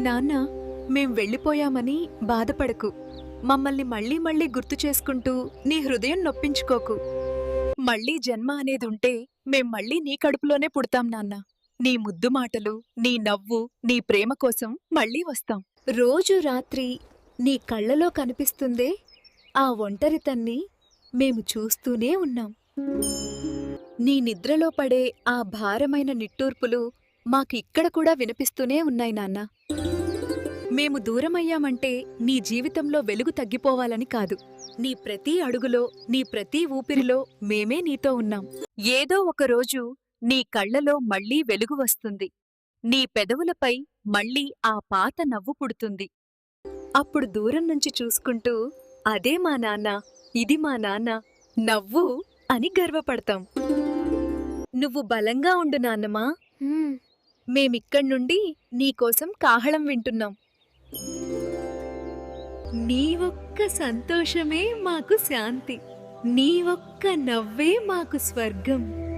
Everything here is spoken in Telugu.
నాన్న మేం వెళ్ళిపోయామని బాధపడకు. మమ్మల్ని మళ్ళీ మళ్ళీ గుర్తు చేసుకుంటూ నీ హృదయం నొప్పించుకోకు. మళ్ళీ జన్మ అనేది ఉంటే మేం మళ్ళీ నీ కడుపులోనే పుడతాం నాన్న. నీ ముద్దు మాటలు నీ నవ్వు నీ ప్రేమ కోసం మళ్ళీ వస్తాం. రోజు రాత్రి నీ కళ్ళలో కనిపిస్తుందే ఆ ఒంటరితన్ని మేము చూస్తూనే ఉన్నాం. నీ నిద్రలో పడే ఆ భారమైన నిట్టూర్పులు మాకిక్కడ కూడా వినిపిస్తూనే ఉన్నాయి నాన్నా. మేము దూరమయ్యామంటే నీ జీవితంలో వెలుగు తగ్గిపోవాలని కాదు. నీ ప్రతి అడుగులో నీ ప్రతి ఊపిరిలో మేమే నీతో ఉన్నాం. ఏదో ఒక రోజు నీ కళ్ళలో మళ్ళీ వెలుగు వస్తుంది. నీ పెదవులపై మళ్ళీ ఆ పాత నవ్వు పుడుతుంది. అప్పుడు దూరం నుంచి చూసుకుంటూ అదే మా నాన్న ఇది మా నాన్న నవ్వు అని గర్వపడతాం. నువ్వు బలంగా ఉండు నాన్నమా? మేమిక్కడ్నుండి నీకోసం కాహళం వింటున్నాం. నీ ఒక్క సంతోషమే మాకు శాంతి. నీ ఒక్క నవ్వే మాకు స్వర్గం.